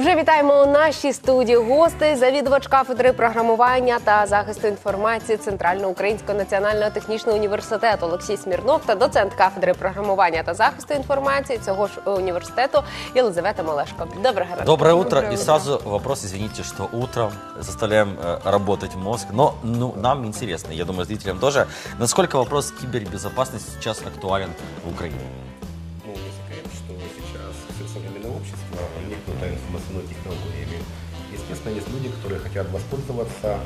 Вже вітаємо у нашій студії гостей, завідувач кафедри програмування та захисту інформації Центрального українського національного технічного університету Олексій Смірнов та доцент кафедри програмування та захисту інформації цього ж університету Єлизавета Малешко. Доброго ранку. Доброе утро. Доброе и сразу вопрос, извините, что утром заставляем э, работать мозг. Но ну, нам интересно, я думаю, зрителям тоже, насколько вопрос кибербезопасности сейчас актуален в Украине. проникнуто информационными технологиями. Естественно, есть люди, которые хотят воспользоваться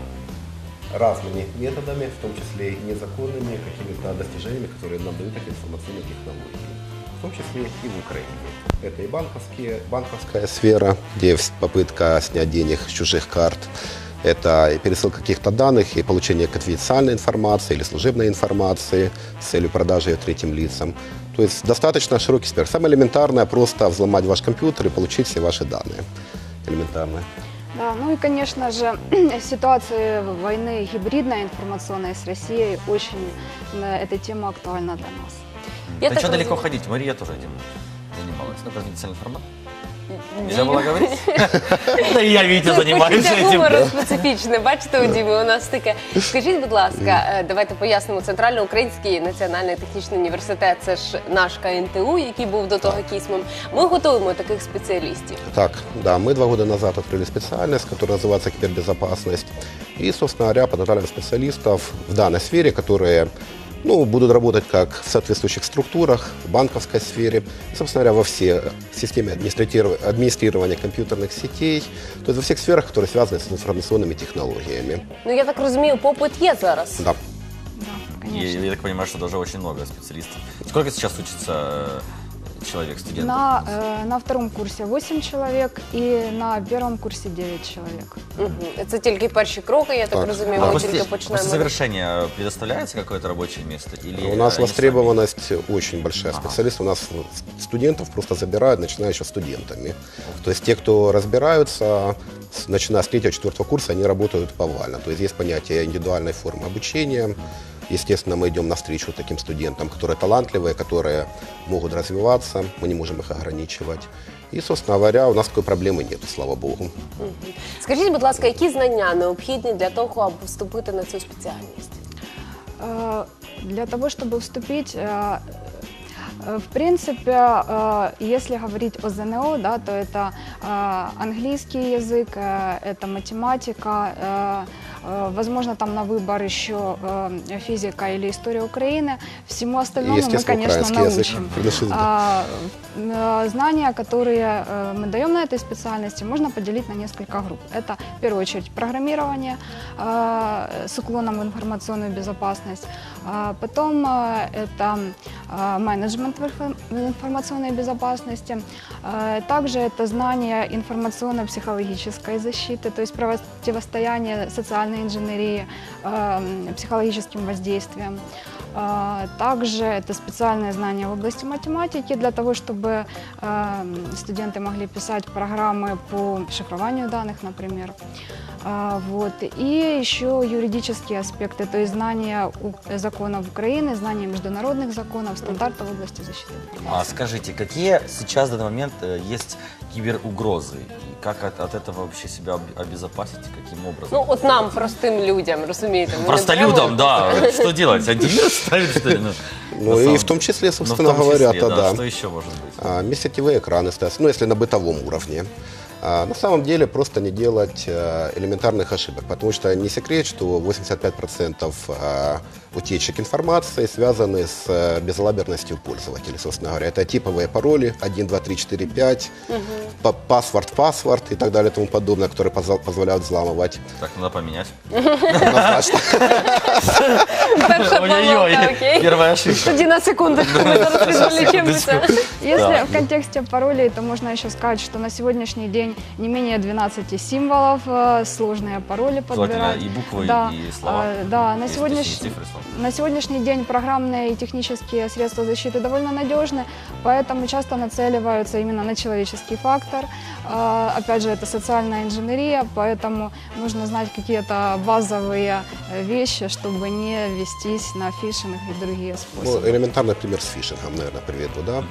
разными методами, в том числе и незаконными какими-то достижениями, которые нам дают эти информационные технологии. В том числе и в Украине. Это и банковские, банковская сфера, где вс- попытка снять денег с чужих карт. Это и пересылка каких-то данных, и получение конфиденциальной информации или служебной информации с целью продажи ее третьим лицам. То есть достаточно широкий спектр. Самое элементарное просто взломать ваш компьютер и получить все ваши данные. Элементарно. Да, ну и, конечно же, ситуация войны гибридной информационной с Россией очень э, эта тема актуальна для нас. Я да так что далеко розумію- ходить? Мария тоже этим занималась. Ну, конфиденциальный формат. Нельзя было говорить? Да и я, Витя, занимаюсь Почуття этим. гумору специфічне. Бачите, у Діми у нас таке. Скажіть, будь ласка, е, давайте пояснимо. Центрально-Український національний технічний університет це ж наш КНТУ, який був до того кісмом. Ми готуємо таких спеціалістів. Так, да, мы два года назад открыли специальность, которая называется кибербезопасность. И, собственно говоря, подготавливаем специалистов в данной сфере, которые ну, будут работать как в соответствующих структурах, в банковской сфере, и, собственно говоря, во все системе администратиров- администрирования компьютерных сетей, то есть во всех сферах, которые связаны с информационными технологиями. Ну я так розумію, попит є зараз. Да. Да, И конечно. я так понимаю, что даже очень много специалистов. Сколько сейчас учится э, человек, студентов? На, э, на втором курсе 8 человек и на первом курсе 9 человек. Мгм. Це тільки перші кроки, я так, Так. розумію. А Ми после, тільки после починаємо. завершения предоставляется какое-то рабочее место? Или У нас они востребованность очень большая. Ага. Специалисты у нас студентов просто забирают, начиная еще студентами. То есть те, кто разбираются, с- начиная с третьего, четвертого курса, они работают повально. То есть есть понятие индивидуальной формы обучения. Естественно, мы идем навстречу таким студентам, которые талантливые, которые могут развиваться, мы не можем их ограничивать. И, собственно говоря, у нас такой проблемы нет, слава богу. Скажіть, будь ласка, які знання необхідні для того, аби вступити на цю спеціальність? Э, Для того, чтобы вступить, э, э, в принципе, э, если говорить о ЗНО, да, то это э, английский язык, э, это математика, э, э, возможно, там на выбор еще э, физика или история Украины. Всему остальному мы, естественно, конечно, украинский язык. научим. Приглашен, да. А, э, Знания, которые э, мы даем на этой специальности, можно поделить на несколько групп. Это, в первую очередь, программирование э, с уклоном в информационную безопасность. А Потом э, это э, менеджмент в инфо- в информационной безопасности. Э, Также это знание информационно-психологической защиты, то есть противостояние социальной инженерии, э, психологическим воздействием. А, Также это специальные знания в области математики для того, чтобы э, студенты могли писать программы по шифрованию данных, например. А, Вот. И еще юридические аспекты, то есть знания у- законов Украины, знания международных законов, стандартов в области защиты. А скажите, какие сейчас в данный момент э, есть киберугрозы? И как от, от этого вообще себя об- обезопасить? и Каким образом? Ну, от нам, простим людям, розумієте? ми не Просто беремо- людям, да. Что делать? Антивирус ставить, что ли? Ну, Ну на и самом- в том числе, Ну, в собственно том говоря, числе, то да. да. Что еще может быть? А, Межсетевые экраны ставятся, ну если на бытовом уровне. А, На самом деле просто не делать э, элементарных ошибок, потому что не секрет, что 85% а, утечек информации связаны с э, безалаберностью пользователей, собственно говоря. Это типовые пароли 1, 2, 3, 4, 5, па- паспорт, паспорт и так далее и тому подобное, которые поза- позволяют взламывать. Так, надо поменять. Однозначно. Перша Ой-ой-ой, помилка, окей? первая ошибка. Тоді на секундочку ми зараз відволічемося. Если Да. в контексте паролей, то можно еще сказать, что на сегодняшний день не менее 12 символов, э, сложные пароли Желательно подбирать. и буквы, Да, и слова. а, да, на Если сегодняшний, точнее цифры, слова. на сегодняшний день программные и технические средства защиты довольно надежны, поэтому часто нацеливаются именно на человеческий фактор. А, Опять же, это социальная инженерия, поэтому нужно знать какие-то базовые э, вещи, чтобы не вестись на фишинг и другие Ну, способы. элементарный пример с фишингом, наверное, приведу, да.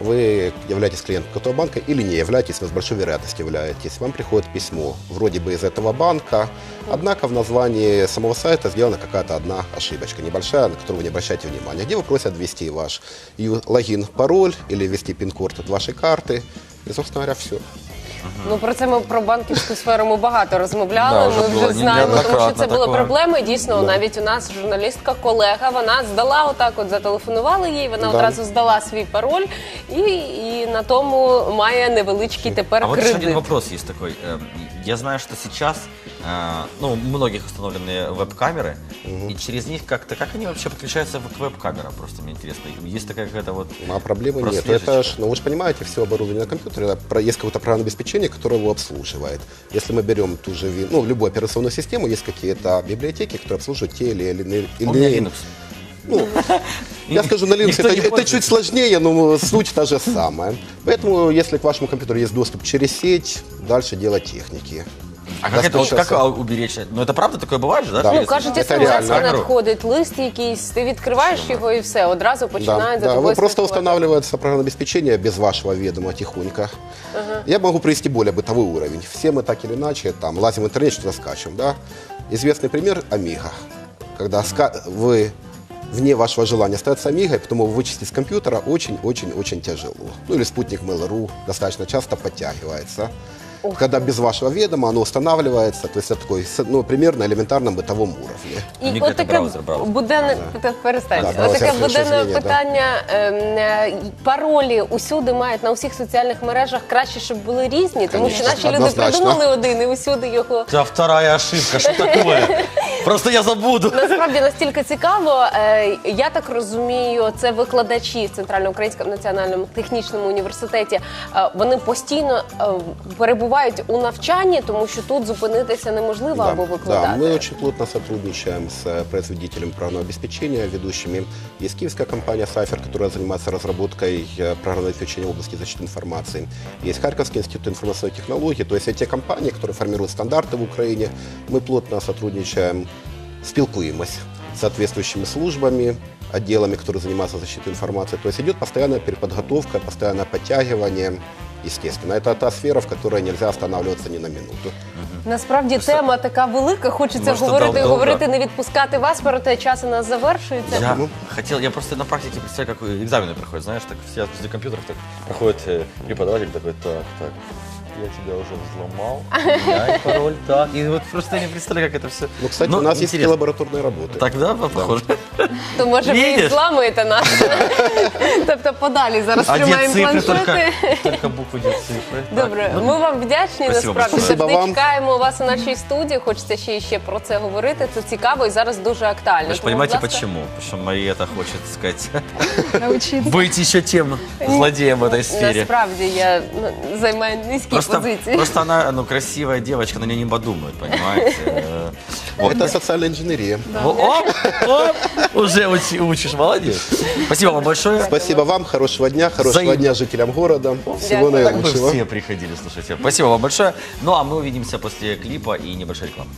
вы являетесь клиентом какого банка или не являетесь, вы с большой вероятностью являетесь. Вам приходит письмо, вроде бы из этого банка, однако в названии самого сайта сделана какая-то одна ошибочка, небольшая, на которую вы не обращаете внимания, где вы просят ввести ваш ю- логин, пароль или ввести пин-код от вашей карты. И, собственно говоря, все. Ну про це ми про банківську сферу ми багато розмовляли. Да, вже ми було вже знаємо, тому що неоднократно це були проблеми. Дійсно, навіть у нас журналістка, колега, вона здала отак, от зателефонували їй. Вона Да. одразу здала свій пароль і, і на тому має невеличкий тепер А вот еще один вопрос есть такой. Эм, Я знаю, что сейчас, ну, у многих установлены веб-камеры, и через них как-то, как они вообще подключаются к веб-камерам? Просто мне интересно. Есть такая какая-то вот... А проблемы нет. Это ж, ну вы же понимаете, все оборудование на компьютере, есть какое-то программное обеспечение, которое его обслуживает. Если мы берем ту же, ну, любую операционную систему, есть какие-то библиотеки, которые обслуживают те или иные... У меня Linux. Ну, я скажу, на Linux это, это чуть сложнее, но суть та же самая. Поэтому, если к вашему компьютеру есть доступ через сеть, дальше дело техники. А как это, вот, как Достучаться. а, уберечь? Ну, это правда такое бывает же, да? Да. что Ну, если- кажуть, Це смс реально. надходить, лист якийсь, ти відкриваєш його і все, одразу починають Да, за да, тобою вы просто слідкувати. устанавливается программное обеспечение без вашего ведома тихонько. Я могу привести более бытовой уровень. Все мы так или иначе там лазим в интернет, что-то скачем, да? Известный пример Amiga. Когда ска- вы вне вашего желания остается Amiga, потом его вычистить с компьютера очень-очень-очень тяжело. Ну или спутник Mail.ru достаточно часто подтягивается. Когда без вашего ведома оно устанавливается, то есть это такой, с- ну, примерно элементарном бытовом уровне. І Ні, от це таке браузер, браузер. буденне Та перестань. Да, От браузер таке це буденне зрозуміння, да. питання. ем, е, Паролі усюди мають на усіх соціальних мережах краще, щоб були різні, тому що Конечно, наші люди однозначно. придумали один і усюди його. Это вторая ошибка, что такое? Просто я забуду. Насправді настільки цікаво. Е, Я так розумію, це викладачі в Центральноукраїнському національному технічному університеті. Е, Вони постійно е, перебувають у навчанні, тому що тут зупинитися неможливо або Да, викладати. мы очень плотно сотрудничаем с э, производителем программного обеспечения, ведущими. Есть киевская компания Cypher, которая занимается разработкой э, программного обеспечения в области защиты информации. Есть Харьковский институт информационной технологии. То есть эти компании, которые формируют стандарты в Украине, мы плотно сотрудничаем, спілкуемся с соответствующими службами, отделами, которые занимаются защитой информации. То есть идет постоянная переподготовка, постоянное подтягивание. Естественно, это та сфера, в которой нельзя останавливаться ни на минуту. Насправді тема така велика. Хочеться Може, говорити і довго. говорити, не відпускати вас, проте час у нас завершується. Я хотел, я просто на практике представляю, как экзамены проходят, знаешь, так все возле компьютеров так проходит э, преподаватель такой, так, так, я тебя уже взломал, меняй пароль, так. И вот просто я не представляю, как это все. Ну, кстати, у нас есть такие лабораторные работы. Так, да, похоже? То може ви і Видиш? зламуєте нас. тобто подалі зараз А где тримаємо цифры, только, планшети. только буквы, где цифры. Так, Добре, ну, ми вам вдячні. Спасибо Насправді большое. завжди Спасибо вам. чекаємо вас у нашій студії. Хочеться ще і ще про це говорити. Це цікаво і зараз дуже актуально. Вы же Тому, понимаете будь ласка, почему? Потому что Мариэта хочет, так сказать, Научиться. быть еще тем злодеем в этой сфере. Насправді я ну, займаю низькі Просто, позиції. просто она, ну, красивая девочка, на нее не подумают, понимаете? Э, вот. Это социальная инженерия. О, оп, оп, уже учи- учишь, молодец. Спасибо вам большое. Спасибо вам, хорошего дня, хорошего Взаимно. дня жителям города. Всего Дякую. Так наилучшего. все приходили, слушайте. Спасибо вам большое. Ну, а мы увидимся после клипа и небольшой рекламы.